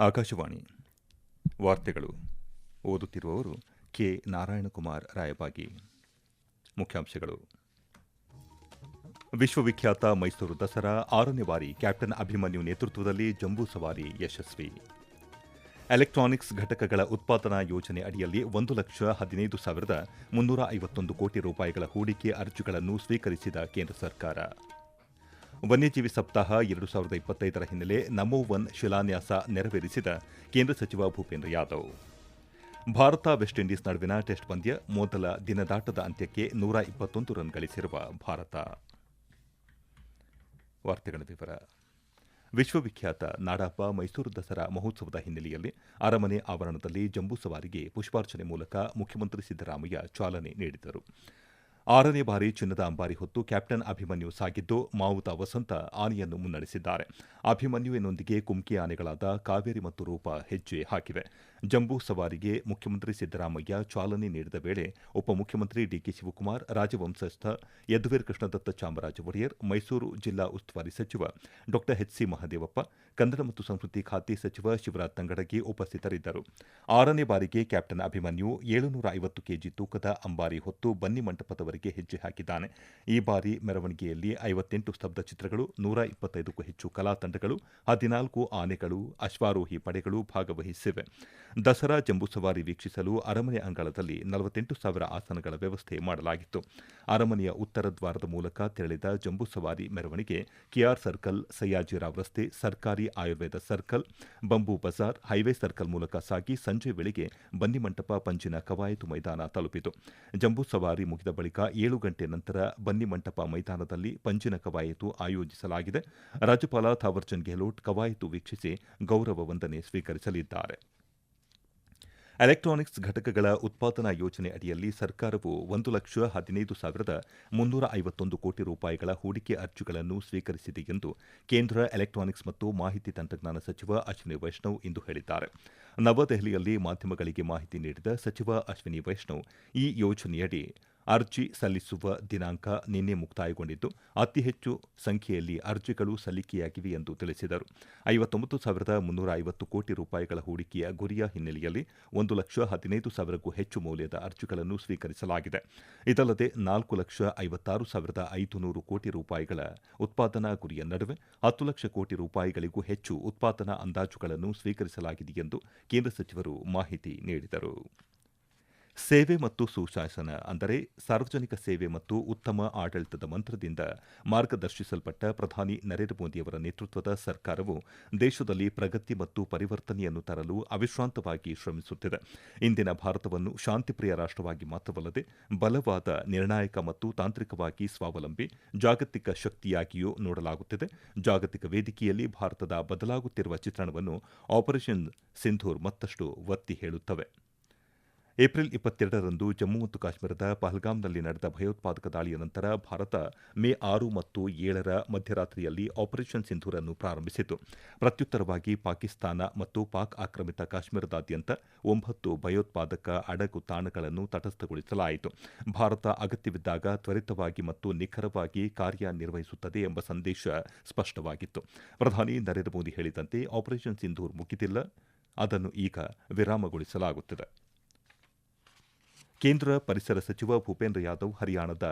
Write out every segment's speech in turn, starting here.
ಆಕಾಶವಾಣಿ ವಾರ್ತೆಗಳು ಓದುತ್ತಿರುವವರು ಕೆ ನಾರಾಯಣಕುಮಾರ್ ರಾಯಬಾಗಿ. ಮುಖ್ಯಾಂಶಗಳು. ವಿಶ್ವವಿಖ್ಯಾತ ಮೈಸೂರು ದಸರಾ ಆರನೇ ಬಾರಿ ಕ್ಯಾಪ್ಟನ್ ಅಭಿಮನ್ಯು ನೇತೃತ್ವದಲ್ಲಿ ಜಂಬೂ ಸವಾರಿ ಯಶಸ್ವಿ. ಎಲೆಕ್ಟ್ರಾನಿಕ್ಸ್ ಘಟಕಗಳ ಉತ್ಪಾದನಾ ಯೋಜನೆ ಅಡಿಯಲ್ಲಿ ಒಂದು ಲಕ್ಷ ಹದಿನೈದು ಸಾವಿರದ ಮುನ್ನೂರ ಐವತ್ತೊಂದು ಕೋಟಿ ರೂಪಾಯಿಗಳ ಹೂಡಿಕೆ ಅರ್ಜಿಗಳನ್ನು ಸ್ವೀಕರಿಸಿದ ಕೇಂದ್ರ ಸರ್ಕಾರ. ವನ್ಯಜೀವಿ ಸಪ್ತಾಹ ಎರಡು ಸಾವಿರದ ಇಪ್ಪತ್ತೈದರ ಹಿನ್ನೆಲೆ ನಮೋ ಒನ್ ಶಿಲಾನ್ಯಾಸ ನೆರವೇರಿಸಿದ ಕೇಂದ್ರ ಸಚಿವ ಭೂಪೇಂದ್ರ ಯಾದವ್. ಭಾರತ ವೆಸ್ಟ್ ಇಂಡೀಸ್ ನಡುವಿನ ಟೆಸ್ಟ್ ಪಂದ್ಯ ಮೊದಲ ದಿನದಾಟದ ಅಂತ್ಯಕ್ಕೆ ನೂರ ಇಪ್ಪತ್ತೊಂದು ರನ್ ಗಳಿಸಿರುವ ಭಾರತ. ವಾರ್ತೆಗಳ ವಿವರ. ವಿಶ್ವವಿಖ್ಯಾತ ನಾಡಾಪ ಮೈಸೂರು ದಸರಾ ಮಹೋತ್ಸವದ ಹಿನ್ನೆಲೆಯಲ್ಲಿ ಅರಮನೆ ಆವರಣದಲ್ಲಿ ಜಂಬೂ ಸವಾರಿಗೆ ಪುಷ್ಪಾರ್ಚನೆ ಮೂಲಕ ಮುಖ್ಯಮಂತ್ರಿ ಸಿದ್ದರಾಮಯ್ಯ ಚಾಲನೆ ನೀಡಿದರು. ಆರನೇ ಬಾರಿ ಚಿನ್ನದ ಅಂಬಾರಿ ಹೊತ್ತು ಕ್ಯಾಪ್ಟನ್ ಅಭಿಮನ್ಯು ಸಾಗಿದ್ದು ಮಾವುತ ವಸಂತ ಆನೆಯನ್ನು ಮುನ್ನಡೆಸಿದ್ದಾರೆ. ಅಭಿಮನ್ಯುವಿನೊಂದಿಗೆ ಕುಮ್ಕಿ ಆನೆಗಳಾದ ಕಾವೇರಿ ಮತ್ತು ರೂಪ ಹೆಜ್ಜೆ ಹಾಕಿವೆ. ಜಂಬೂ ಸವಾರಿಗೆ ಮುಖ್ಯಮಂತ್ರಿ ಸಿದ್ದರಾಮಯ್ಯ ಚಾಲನೆ ನೀಡಿದ ವೇಳೆ ಉಪಮುಖ್ಯಮಂತ್ರಿ ಡಿಕೆ ಶಿವಕುಮಾರ್, ರಾಜವಂಶಸ್ಥ ಯದುವೀರ್ ಕೃಷ್ಣದತ್ತ ಚಾಮರಾಜ ಒಡೆಯರ್, ಮೈಸೂರು ಜಿಲ್ಲಾ ಉಸ್ತುವಾರಿ ಸಚಿವ ಡಾ ಎಚ್ಸಿ ಮಹದೇವಪ್ಪ, ಕನ್ನಡ ಮತ್ತು ಸಂಸ್ಕೃತಿ ಖಾತೆ ಸಚಿವ ಶಿವರಾಜ್ ತಂಗಡಗಿ ಉಪಸ್ಥಿತರಿದ್ದರು. ಆರನೇ ಬಾರಿಗೆ ಕ್ಯಾಪ್ಟನ್ ಅಭಿಮನ್ಯು ಏಳುನೂರ ಐವತ್ತು ಕೆಜಿ ತೂಕದ ಅಂಬಾರಿ ಹೊತ್ತು ಬನ್ನಿ ಮಂಟಪದವರೆಗೆ ಹೆಜ್ಜೆ ಹಾಕಿದ್ದಾನೆ. ಈ ಬಾರಿ ಮೆರವಣಿಗೆಯಲ್ಲಿ ಐವತ್ತೆಂಟು ಸ್ತಬ್ಧ ಚಿತ್ರಗಳು, ನೂರ ಇಪ್ಪತ್ತೈದಕ್ಕೂ ಹೆಚ್ಚು ಕಲಾ ತಂಡಗಳು ಹದಿನಾಲ್ಕು ಆನೆಗಳು, ಅಶ್ವಾರೋಹಿ ಪಡೆಗಳು ಭಾಗವಹಿಸಿವೆ. ದಸರಾ ಜಂಬೂ ಸವಾರಿ ವೀಕ್ಷಿಸಲು ಅರಮನೆ ಅಂಗಳದಲ್ಲಿ ನಲವತ್ತೆಂಟು ಸಾವಿರ ಆಸನಗಳ ವ್ಯವಸ್ಥೆ ಮಾಡಲಾಗಿತ್ತು. ಅರಮನೆಯ ಉತ್ತರ ದ್ವಾರದ ಮೂಲಕ ತೆರಳಿದ ಜಂಬೂ ಸವಾರಿ ಮೆರವಣಿಗೆ ಕೆಆರ್ ಸರ್ಕಲ್ ಸಯ್ಯಾಜಿರಾವ್ ರಸ್ತೆ, ಸರ್ಕಾರಿ Ayurveda circle, bamboo Bazaar, highway circle ಮೂಲಕ ಸಾಗಿ ಸಂಜೆ ವೇಳೆಗೆ ಬನ್ನಿಮಂಟಪ ಪಂಜಿನ ಕವಾಯತು ಮೈದಾನ ತಲುಪಿತು. ಜಂಬೂ ಸವಾರಿ ಮುಗಿದ ಬಳಿಕ ಏಳು ಗಂಟೆ ನಂತರ ಬನ್ನಿಮಂಟಪ ಮೈದಾನದಲ್ಲಿ ಪಂಜಿನ ಕವಾಯತು ಆಯೋಜಿಸಲಾಗಿದೆ. ರಾಜ್ಯಪಾಲ ಥಾವರ್ಚಂದ್ ಗೆಹ್ಲೋಟ್ ಕವಾಯತು ವೀಕ್ಷಿಸಿ ಗೌರವ ವಂದನೆ ಸ್ವೀಕರಿಸಲಿದ್ದಾರೆ. ಎಲೆಕ್ಟ್ರಾನಿಕ್ಸ್ ಘಟಕಗಳ ಉತ್ಪಾದನಾ ಯೋಜನೆ ಅಡಿಯಲ್ಲಿ ಸರ್ಕಾರವು ಒಂದು ಲಕ್ಷ ಹದಿನೈದು ಸಾವಿರದ ಮುನ್ನೂರ ಐವತ್ತೊಂದು ಕೋಟಿ ರೂಪಾಯಿಗಳ ಹೂಡಿಕೆ ಅರ್ಜಿಗಳನ್ನು ಸ್ವೀಕರಿಸಿದೆ ಎಂದು ಕೇಂದ್ರ ಎಲೆಕ್ಟ್ರಾನಿಕ್ಸ್ ಮತ್ತು ಮಾಹಿತಿ ತಂತ್ರಜ್ಞಾನ ಸಚಿವ ಅಶ್ವಿನಿ ವೈಷ್ಣವ್ ಇಂದು ಹೇಳಿದ್ದಾರೆ. ನವದೆಹಲಿಯಲ್ಲಿ ಮಾಧ್ಯಮಗಳಿಗೆ ಮಾಹಿತಿ ನೀಡಿದ ಸಚಿವ ಅಶ್ವಿನಿ ವೈಷ್ಣವ್ ಈ ಯೋಜನೆಯಡಿ ಅರ್ಜಿ ಸಲ್ಲಿಸುವ ದಿನಾಂಕ ನಿನ್ನೆ ಮುಕ್ತಾಯಗೊಂಡಿದ್ದು, ಅತಿ ಹೆಚ್ಚು ಸಂಖ್ಯೆಯಲ್ಲಿ ಅರ್ಜಿಗಳು ಸಲ್ಲಿಕೆಯಾಗಿವೆ ಎಂದು ತಿಳಿಸಿದರು. ಐವತ್ತೊಂಬತ್ತು ಸಾವಿರದ ಮುನ್ನೂರ ಐವತ್ತು ಕೋಟಿ ರೂಪಾಯಿಗಳ ಹೂಡಿಕೆಯ ಗುರಿಯ ಹಿನ್ನೆಲೆಯಲ್ಲಿ ಒಂದು ಲಕ್ಷ ಹದಿನೈದು ಸಾವಿರಕ್ಕೂ ಹೆಚ್ಚು ಮೌಲ್ಯದ ಅರ್ಜಿಗಳನ್ನು ಸ್ವೀಕರಿಸಲಾಗಿದೆ. ಇದಲ್ಲದೆ ನಾಲ್ಕು ಲಕ್ಷ ಐವತ್ತಾರು ಸಾವಿರದ ಐದುನೂರು ಕೋಟಿ ರೂಪಾಯಿಗಳ ಉತ್ಪಾದನಾ ಗುರಿಯ ನಡುವೆ ಹತ್ತು ಲಕ್ಷ ಕೋಟಿ ರೂಪಾಯಿಗಳಿಗೂ ಹೆಚ್ಚು ಉತ್ಪಾದನಾ ಅಂದಾಜುಗಳನ್ನು ಸ್ವೀಕರಿಸಲಾಗಿದೆ ಎಂದು ಕೇಂದ್ರ ಸಚಿವರು ಮಾಹಿತಿ ನೀಡಿದರು. ಸೇವೆ ಮತ್ತು ಸುಶಾಸನ, ಅಂದರೆ ಸಾರ್ವಜನಿಕ ಸೇವೆ ಮತ್ತು ಉತ್ತಮ ಆಡಳಿತದ ಮಂತ್ರದಿಂದ ಮಾರ್ಗದರ್ಶಿಸಲ್ಪಟ್ಟ ಪ್ರಧಾನಿ ನರೇಂದ್ರ ಮೋದಿಯವರ ನೇತೃತ್ವದ ಸರ್ಕಾರವು ದೇಶದಲ್ಲಿ ಪ್ರಗತಿ ಮತ್ತು ಪರಿವರ್ತನೆಯನ್ನು ತರಲು ಅವಿಶ್ರಾಂತವಾಗಿ ಶ್ರಮಿಸುತ್ತಿದೆ. ಇಂದಿನ ಭಾರತವನ್ನು ಶಾಂತಿಪ್ರಿಯ ರಾಷ್ಟವಾಗಿ ಮಾತ್ರವಲ್ಲದೆ ಬಲವಾದ ನಿರ್ಣಾಯಕ ಮತ್ತು ತಾಂತ್ರಿಕವಾಗಿ ಸ್ವಾವಲಂಬಿ, ಜಾಗತಿಕ ಶಕ್ತಿಯಾಗಿಯೂ ನೋಡಲಾಗುತ್ತಿದೆ. ಜಾಗತಿಕ ವೇದಿಕೆಯಲ್ಲಿ ಭಾರತದ ಬದಲಾಗುತ್ತಿರುವ ಚಿತ್ರಣವನ್ನು ಆಪರೇಷನ್ ಸಿಂಧೂರ್ ಮತ್ತಷ್ಟು ಒತ್ತಿ ಹೇಳುತ್ತವೆ. ಏಪ್ರಿಲ್ ಇಪ್ಪತ್ತೆರಡರಂದು ಜಮ್ಮು ಮತ್ತು ಕಾಶ್ಮೀರದ ಪಹಲ್ಗಾಮ್ನಲ್ಲಿ ನಡೆದ ಭಯೋತ್ಪಾದಕ ದಾಳಿಯ ನಂತರ ಭಾರತ ಮೇ ಆರು ಮತ್ತು ಏಳರ ಮಧ್ಯರಾತ್ರಿಯಲ್ಲಿ ಆಪರೇಷನ್ ಸಿಂಧೂರನ್ನು ಪ್ರಾರಂಭಿಸಿತು ಪ್ರತ್ಯುತ್ತರವಾಗಿ ಪಾಕಿಸ್ತಾನ ಮತ್ತು ಪಾಕ್ ಆಕ್ರಮಿತ ಕಾಶ್ಮೀರದಾದ್ಯಂತ ಒಂಬತ್ತು ಭಯೋತ್ಪಾದಕ ಅಡಗು ತಾಣಗಳನ್ನು ತಟಸ್ಥಗೊಳಿಸಲಾಯಿತು. ಭಾರತ ಅಗತ್ಯವಿದ್ದಾಗ ತ್ವರಿತವಾಗಿ ಮತ್ತು ನಿಖರವಾಗಿ ಕಾರ್ಯನಿರ್ವಹಿಸುತ್ತದೆ ಎಂಬ ಸಂದೇಶ ಸ್ಪಷ್ಟವಾಗಿತ್ತು. ಪ್ರಧಾನಿ ನರೇಂದ್ರ ಮೋದಿ ಹೇಳಿದಂತೆ ಆಪರೇಷನ್ ಸಿಂಧೂರ್ ಮುಗಿದಿಲ್ಲ. ಅದನ್ನು ಈಗ ವಿರಾಮಗೊಳಿಸಲಾಗುತ್ತಿದೆ. ಕೇಂದ್ರ ಪರಿಸರ ಸಚಿವ ಭೂಪೇಂದ್ರ ಯಾದವ್ ಹರಿಯಾಣದ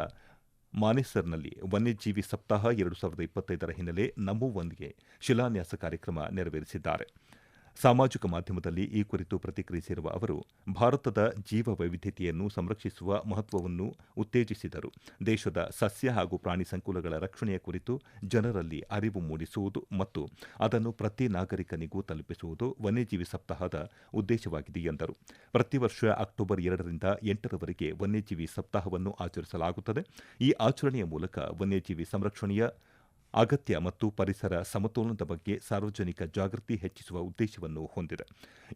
ಮಾನೇಸರ್ನಲ್ಲಿ ವನ್ಯಜೀವಿ ಸಪ್ತಾಹ ಎರಡು ಸಾವಿರದ ಇಪ್ಪತ್ತೈದರ ಹಿನ್ನೆಲೆ ನಮೋ ಒಂದಿಗೆ ಶಿಲಾನ್ಯಾಸ ಕಾರ್ಯಕ್ರಮ ನೆರವೇರಿಸಿದ್ದಾರೆ. ಸಾಮಾಜಿಕ ಮಾಧ್ಯಮದಲ್ಲಿ ಈ ಕುರಿತು ಪ್ರತಿಕ್ರಿಯಿಸಿರುವ ಅವರು, ಭಾರತದ ಜೀವ ವೈವಿಧ್ಯತೆಯನ್ನು ಸಂರಕ್ಷಿಸುವ ಮಹತ್ವವನ್ನು ಉತ್ತೇಜಿಸಿದರು. ದೇಶದ ಸಸ್ಯ ಹಾಗೂ ಪ್ರಾಣಿ ಸಂಕುಲಗಳ ರಕ್ಷಣೆಯ ಕುರಿತು ಜನರಲ್ಲಿ ಅರಿವು ಮೂಡಿಸುವುದು ಮತ್ತು ಅದನ್ನು ಪ್ರತಿ ನಾಗರಿಕನಿಗೂ ತಲುಪಿಸುವುದು ವನ್ಯಜೀವಿ ಸಪ್ತಾಹದ ಉದ್ದೇಶವಾಗಿದೆ ಎಂದರು. ಪ್ರತಿ ವರ್ಷ ಅಕ್ಟೋಬರ್ ಎರಡರಿಂದ ಎಂಟರವರೆಗೆ ವನ್ಯಜೀವಿ ಸಪ್ತಾಹವನ್ನು ಆಚರಿಸಲಾಗುತ್ತದೆ. ಈ ಆಚರಣೆಯ ಮೂಲಕ ವನ್ಯಜೀವಿ ಸಂರಕ್ಷಣೆಯ ಅಗತ್ಯ ಮತ್ತು ಪರಿಸರ ಸಮತೋಲನದ ಬಗ್ಗೆ ಸಾರ್ವಜನಿಕ ಜಾಗೃತಿ ಹೆಚ್ಚಿಸುವ ಉದ್ದೇಶವನ್ನು ಹೊಂದಿದೆ.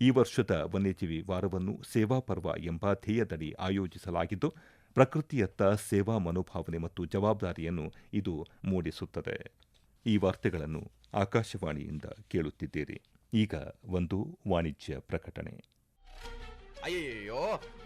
ಈ ವರ್ಷದ ವನ್ಯಜೀವಿ ವಾರವನ್ನು ಸೇವಾ ಪರ್ವ ಎಂಬ ಧ್ಯೇಯದಡಿ ಆಯೋಜಿಸಲಾಗಿದ್ದು, ಪ್ರಕೃತಿಯತ್ತ ಸೇವಾ ಮನೋಭಾವನೆ ಮತ್ತು ಜವಾಬ್ದಾರಿಯನ್ನು ಇದು ಮೂಡಿಸುತ್ತದೆ. ಈ ವಾರ್ತೆಗಳನ್ನು ಆಕಾಶವಾಣಿಯಿಂದ ಕೇಳುತ್ತಿದ್ದೀರಿ. ಈಗ ಒಂದು ವಾಣಿಜ್ಯ ಪ್ರಕಟಣೆ.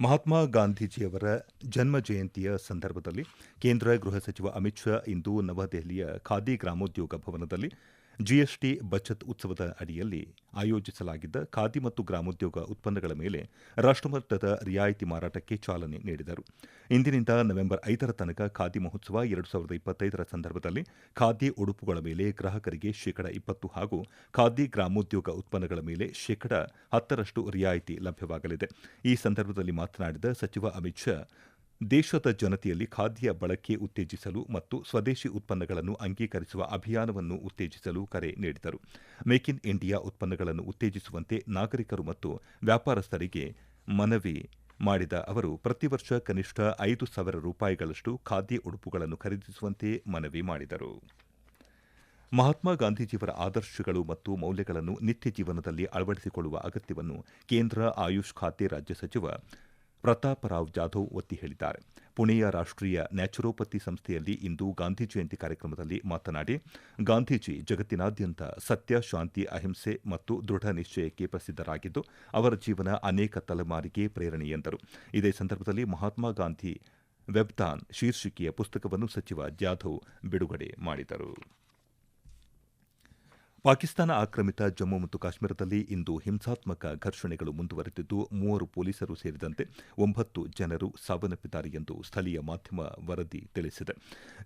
ಮಹಾತ್ಮ ಗಾಂಧೀಜಿಯವರ ಜನ್ಮ ಜಯಂತಿಯ ಸಂದರ್ಭದಲ್ಲಿ ಕೇಂದ್ರ ಗೃಹ ಸಚಿವ ಅಮಿತ್ ಶಾ ಇಂದು ನವದೆಹಲಿಯ ಖಾದಿ ಗ್ರಾಮೋದ್ಯೋಗ ಭವನದಲ್ಲಿ ಜಿಎಸ್ಟಿ ಬಚತ್ ಉತ್ಸವದ ಅಡಿಯಲ್ಲಿ ಆಯೋಜಿಸಲಾಗಿದ್ದ ಖಾದಿ ಮತ್ತು ಗ್ರಾಮೋದ್ಯೋಗ ಉತ್ಪನ್ನಗಳ ಮೇಲೆ ರಾಷ್ಟಮಟ್ಟದ ರಿಯಾಯಿತಿ ಮಾರಾಟಕ್ಕೆ ಚಾಲನೆ ನೀಡಿದರು. ಇಂದಿನಿಂದ ನವೆಂಬರ್ ಐದರ ತನಕ ಖಾದಿ ಮಹೋತ್ಸವ ಎರಡು ಸಾವಿರದ ಇಪ್ಪತ್ತೈದರ ಸಂದರ್ಭದಲ್ಲಿ ಖಾದಿ ಉಡುಪುಗಳ ಮೇಲೆ ಗ್ರಾಹಕರಿಗೆ ಶೇಕಡ ಇಪ್ಪತ್ತು ಹಾಗೂ ಖಾದಿ ಗ್ರಾಮೋದ್ಯೋಗ ಉತ್ಪನ್ನಗಳ ಮೇಲೆ ಶೇಕಡ ಹತ್ತರಷ್ಟು ರಿಯಾಯಿತಿ ಲಭ್ಯವಾಗಲಿದೆ. ಈ ಸಂದರ್ಭದಲ್ಲಿ ಮಾತನಾಡಿದ ಸಚಿವ ಅಮಿತ್ ಶಾ ದೇಶದ ಜನತೆಯಲ್ಲಿ ಖಾದ್ಯ ಬಳಕೆ ಉತ್ತೇಜಿಸಲು ಮತ್ತು ಸ್ವದೇಶಿ ಉತ್ಪನ್ನಗಳನ್ನು ಅಂಗೀಕರಿಸುವ ಅಭಿಯಾನವನ್ನು ಉತ್ತೇಜಿಸಲು ಕರೆ ನೀಡಿದರು. ಮೇಕ್ ಇನ್ ಇಂಡಿಯಾ ಉತ್ಪನ್ನಗಳನ್ನು ಉತ್ತೇಜಿಸುವಂತೆ ನಾಗರಿಕರು ಮತ್ತು ವ್ಯಾಪಾರಸ್ಥರಿಗೆ ಮನವಿ ಮಾಡಿದ ಅವರು, ಪ್ರತಿ ವರ್ಷ ಕನಿಷ್ಠ ಐದು ಸಾವಿರ ರೂಪಾಯಿಗಳಷ್ಟು ಖಾದ್ಯ ಉಡುಪುಗಳನ್ನು ಖರೀದಿಸುವಂತೆ ಮನವಿ ಮಾಡಿದರು. ಮಹಾತ್ಮ ಗಾಂಧೀಜಿಯವರ ಆದರ್ಶಗಳು ಮತ್ತು ಮೌಲ್ಯಗಳನ್ನು ನಿತ್ಯ ಜೀವನದಲ್ಲಿ ಅಳವಡಿಸಿಕೊಳ್ಳುವ ಅಗತ್ಯವನ್ನು ಕೇಂದ್ರ ಆಯುಷ್ ಖಾತೆ ರಾಜ್ಯ ಸಚಿವ ಪ್ರತಾಪರಾವ್ ಜಾಧವ್ ಒತ್ತಿ ಹೇಳಿದ್ದಾರೆ. ಪುಣೆಯ ರಾಷ್ಟೀಯ ನ್ಯಾಚುರೋಪತಿ ಸಂಸ್ಥೆಯಲ್ಲಿ ಇಂದು ಗಾಂಧಿ ಜಯಂತಿ ಕಾರ್ಯಕ್ರಮದಲ್ಲಿ ಮಾತನಾಡಿ, ಗಾಂಧೀಜಿ ಜಗತ್ತಿನಾದ್ಯಂತ ಸತ್ಯ, ಶಾಂತಿ, ಅಹಿಂಸೆ ಮತ್ತು ದೃಢ ನಿಶ್ಚಯಕ್ಕೆ ಪ್ರಸಿದ್ಧರಾಗಿದ್ದು, ಅವರ ಜೀವನ ಅನೇಕ ತಲೆಮಾರಿಗೆ ಪ್ರೇರಣೆ ಎಂದರು. ಇದೇ ಸಂದರ್ಭದಲ್ಲಿ ಮಹಾತ್ಮ ಗಾಂಧಿ ವೆಬ್ದಾನ್ ಶೀರ್ಷಿಕೆಯ ಪುಸ್ತಕವನ್ನು ಸಚಿವ ಜಾಧವ್ ಬಿಡುಗಡೆ ಮಾಡಿದರು. ಪಾಕಿಸ್ತಾನ ಆಕ್ರಮಿತ ಜಮ್ಮು ಮತ್ತು ಕಾಶ್ಮೀರದಲ್ಲಿ ಇಂದು ಹಿಂಸಾತ್ಮಕ ಘರ್ಷಣೆಗಳು ಮುಂದುವರೆದಿದ್ದು, ಮೂವರು ಪೊಲೀಸರು ಸೇರಿದಂತೆ ಒಂಬತ್ತು ಜನರು ಸಾವನ್ನಪ್ಪಿದ್ದಾರೆ ಎಂದು ಸ್ಥಳೀಯ ಮಾಧ್ಯಮ ವರದಿ ತಿಳಿಸಿದೆ.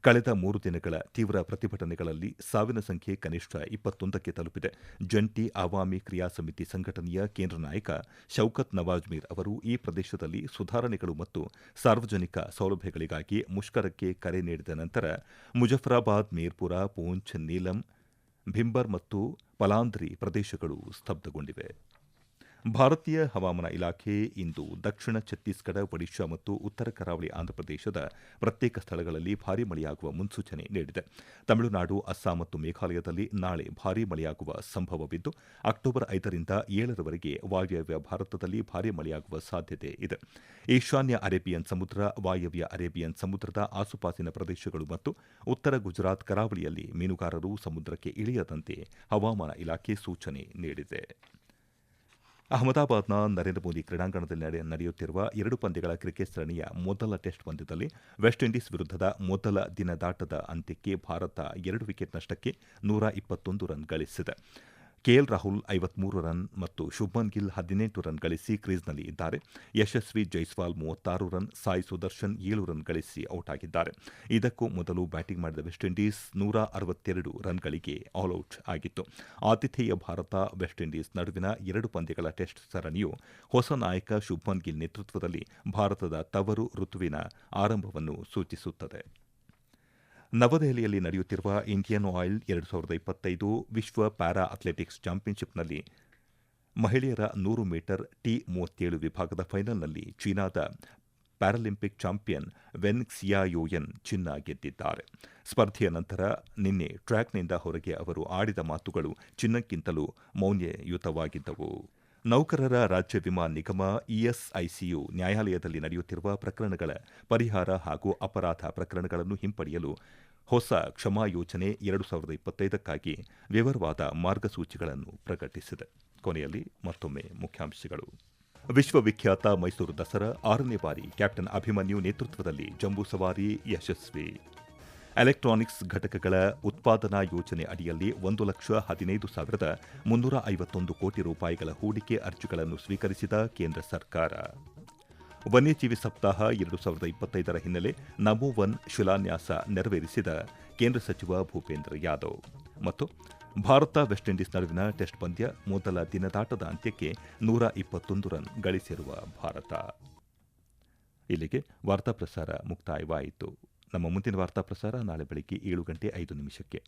ಕಳೆದ ಮೂರು ದಿನಗಳ ತೀವ್ರ ಪ್ರತಿಭಟನೆಗಳಲ್ಲಿ ಸಾವಿನ ಸಂಖ್ಯೆ ಕನಿಷ್ಠ ಇಪ್ಪತ್ತೊಂದಕ್ಕೆ ತಲುಪಿದೆ. ಜಂಟಿ ಅವಾಮಿ ಕ್ರಿಯಾ ಸಮಿತಿ ಸಂಘಟನೆಯ ಕೇಂದ್ರ ನಾಯಕ ಶೌಕತ್ ನವಾಜ್ ಮೀರ್ ಅವರು ಈ ಪ್ರದೇಶದಲ್ಲಿ ಸುಧಾರಣೆಗಳು ಮತ್ತು ಸಾರ್ವಜನಿಕ ಸೌಲಭ್ಯಗಳಿಗಾಗಿ ಮುಷ್ಕರಕ್ಕೆ ಕರೆ ನೀಡಿದ ನಂತರ ಮುಜಫರಾಬಾದ್ ಮೀರ್ಪುರ, ಪೂಂಚ್, ನೀಲಂ ಭಿಂಬರ್ ಮತ್ತು ಪಲಾಂದ್ರಿ ಪ್ರದೇಶಗಳು ಸ್ತಬ್ಧಗೊಂಡಿವೆ. ಭಾರತೀಯ ಹವಾಮಾನ ಇಲಾಖೆ ಇಂದು ದಕ್ಷಿಣ ಛತ್ತೀಸ್ಗಢ, ಒಡಿಶಾ ಮತ್ತು ಉತ್ತರ ಕರಾವಳಿ ಆಂಧ್ರಪ್ರದೇಶದ ಪ್ರತ್ಯೇಕ ಸ್ಥಳಗಳಲ್ಲಿ ಭಾರೀ ಮಳೆಯಾಗುವ ಮುನ್ಸೂಚನೆ ನೀಡಿದೆ. ತಮಿಳುನಾಡು, ಅಸ್ಸಾಂ ಮತ್ತು ಮೇಘಾಲಯದಲ್ಲಿ ನಾಳೆ ಭಾರೀ ಮಳೆಯಾಗುವ ಸಂಭವವಿದ್ದು, ಅಕ್ಟೋಬರ್ ಐದರಿಂದ ಏಳರವರೆಗೆ ವಾಯವ್ಯ ಭಾರತದಲ್ಲಿ ಭಾರೀ ಮಳೆಯಾಗುವ ಸಾಧ್ಯತೆ ಇದೆ. ಈಶಾನ್ಯ ಅರೇಬಿಯನ್ ಸಮುದ್ರ, ವಾಯವ್ಯ ಅರೇಬಿಯನ್ ಸಮುದ್ರದ ಆಸುಪಾಸಿನ ಪ್ರದೇಶಗಳು ಮತ್ತು ಉತ್ತರ ಗುಜರಾತ್ ಕರಾವಳಿಯಲ್ಲಿ ಮೀನುಗಾರರು ಸಮುದ್ರಕ್ಕೆ ಇಳಿಯದಂತೆ ಹವಾಮಾನ ಇಲಾಖೆ ಸೂಚನೆ ನೀಡಿದೆ. ಅಹಮದಾಬಾದ್ನ ನರೇಂದ್ರ ಮೋದಿ ಕ್ರೀಡಾಂಗಣದಲ್ಲಿ ನಡೆಯುತ್ತಿರುವ ಎರಡು ಪಂದ್ಯಗಳ ಕ್ರಿಕೆಟ್ ಸರಣಿಯ ಮೊದಲ ಟೆಸ್ಟ್ ಪಂದ್ಯದಲ್ಲಿ ವೆಸ್ಟ್ ಇಂಡೀಸ್ ವಿರುದ್ಧದ ಮೊದಲ ದಿನದಾಟದ ಅಂತ್ಯಕ್ಕೆ ಭಾರತ ಎರಡು ವಿಕೆಟ್ ನಷ್ಟಕ್ಕೆ ನೂರ ಇಪ್ಪತ್ತೊಂದು ರನ್ ಗಳಿಸಿದೆ. ಕೆಎಲ್ ರಾಹುಲ್ ಐವತ್ಮೂರು ರನ್ ಮತ್ತು ಶುಭ್ಮನ್ ಗಿಲ್ ಹದಿನೆಂಟು ರನ್ ಗಳಿಸಿ ಕ್ರೀಸ್ನಲ್ಲಿ ಇದ್ದಾರೆ. ಯಶಸ್ವಿ ಜೈಸ್ವಾಲ್ ಮೂವತ್ತಾರು ರನ್, ಸಾಯಿ ಸುದರ್ಶನ್ ಏಳು ರನ್ ಗಳಿಸಿ ಔಟ್ ಆಗಿದ್ದಾರೆ. ಇದಕ್ಕೂ ಮೊದಲು ಬ್ಯಾಟಿಂಗ್ ಮಾಡಿದ ವೆಸ್ಟ್ ಇಂಡೀಸ್ ನೂರ ಅರವತ್ತೆರಡು ರನ್ಗಳಿಗೆ ಆಲ್ಔಟ್ ಆಗಿತ್ತು. ಆತಿಥೇಯ ಭಾರತ, ವೆಸ್ಟ್ ಇಂಡೀಸ್ ನಡುವಿನ ಎರಡು ಪಂದ್ಯಗಳ ಟೆಸ್ಟ್ ಸರಣಿಯು ಹೊಸ ನಾಯಕ ಶುಭ್ಮನ್ ಗಿಲ್ ನೇತೃತ್ವದಲ್ಲಿ ಭಾರತದ ತವರು ಋತುವಿನ ಆರಂಭವನ್ನು ಸೂಚಿಸುತ್ತದೆ. ನವದೆಹಲಿಯಲ್ಲಿ ನಡೆಯುತ್ತಿರುವ ಇಂಡಿಯನ್ ಆಯಿಲ್ ಎರಡು ಸಾವಿರದ ಇಪ್ಪತ್ತೈದು ವಿಶ್ವ ಪ್ಯಾರಾ ಅಥ್ಲೆಟಿಕ್ಸ್ ಚಾಂಪಿಯನ್ಶಿಪ್ನಲ್ಲಿ ಮಹಿಳೆಯರ ನೂರು ಮೀಟರ್ ಟಿ ಮೂವತ್ತೇಳು ವಿಭಾಗದ ಫೈನಲ್ನಲ್ಲಿ ಚೀನಾದ ಪ್ಯಾರಾಲಿಂಪಿಕ್ ಚಾಂಪಿಯನ್ ವೆನ್ ಕ್ಸಿಯಾಯೋಯನ್ ಚಿನ್ನ ಗೆದ್ದಿದ್ದಾರೆ. ಸ್ಪರ್ಧೆಯ ನಂತರ ನಿನ್ನೆ ಟ್ರ್ಯಾಕ್ನಿಂದ ಹೊರಗೆ ಅವರು ಆಡಿದ ಮಾತುಗಳು ಚಿನ್ನಕ್ಕಿಂತಲೂ ಮೌಲ್ಯಯುತವಾಗಿದ್ದವು. ನೌಕರರ ರಾಜ್ಯ ವಿಮಾ ನಿಗಮ ಇಎಸ್ಐಸಿಯು ನ್ಯಾಯಾಲಯದಲ್ಲಿ ನಡೆಯುತ್ತಿರುವ ಪ್ರಕರಣಗಳ ಪರಿಹಾರ ಹಾಗೂ ಅಪರಾಧ ಪ್ರಕರಣಗಳನ್ನು ಹಿಂಪಡೆಯಲು ಹೊಸ ಕ್ಷಮಾ ಯೋಜನೆ ಎರಡು ಸಾವಿರದ ಇಪ್ಪತ್ತೈದಕ್ಕಾಗಿ ವಿವರವಾದ ಮಾರ್ಗಸೂಚಿಗಳನ್ನು ಪ್ರಕಟಿಸಿದೆ. ಕೊನೆಯಲ್ಲಿ ಮತ್ತೊಮ್ಮೆ ಮುಖ್ಯಾಂಶಗಳು. ವಿಶ್ವವಿಖ್ಯಾತ ಮೈಸೂರು ದಸರಾ ಆರನೇ ಬಾರಿ ಕ್ಯಾಪ್ಟನ್ ಅಭಿಮನ್ಯು ನೇತೃತ್ವದಲ್ಲಿ ಜಂಬೂ ಸವಾರಿ ಯಶಸ್ವಿ ಎಲೆಕ್ಟ್ರಾನಿಕ್ಸ್ ಘಟಕಗಳ ಉತ್ಪಾದನಾ ಯೋಜನೆ ಅಡಿಯಲ್ಲಿ ಒಂದು ಲಕ್ಷ ಹದಿನೈದು ಸಾವಿರದ ಮುನ್ನೂರ ಐವತ್ತೊಂದು ಕೋಟಿ ರೂಪಾಯಿಗಳ ಹೂಡಿಕೆ ಅರ್ಜಿಗಳನ್ನು ಸ್ವೀಕರಿಸಿದ ಕೇಂದ್ರ ಸರ್ಕಾರ. ವನ್ಯಜೀವಿ ಸಪ್ತಾಹ ಎರಡು ಸಾವಿರದ ಇಪ್ಪತ್ತೈದರ ಹಿನ್ನೆಲೆ ನಮೋ ಒನ್ ಶಿಲಾನ್ಯಾಸ ನೆರವೇರಿಸಿದ ಕೇಂದ್ರ ಸಚಿವ ಭೂಪೇಂದ್ರ ಯಾದವ್. ಮತ್ತು ಭಾರತ ವೆಸ್ಟ್ ಇಂಡೀಸ್ ನಡುವಿನ ಟೆಸ್ಟ್ ಪಂದ್ಯ ಮೊದಲ ದಿನದಾಟದ ಅಂತ್ಯಕ್ಕೆ ನೂರ ಇಪ್ಪತ್ತೊಂದು ರನ್ ಗಳಿಸಿರುವ ಭಾರತ. ಇಲ್ಲಿಗೆ ವಾರ್ತಾ ಪ್ರಸಾರ ಮುಕ್ತಾಯವಾಯಿತು. ನಮ್ಮ ಮುಂದಿನ ವಾರ್ತಾ ಪ್ರಸಾರ ನಾಳೆ ಬೆಳಗ್ಗೆ ಏಳು ಗಂಟೆ ಐದು ನಿಮಿಷಕ್ಕೆ.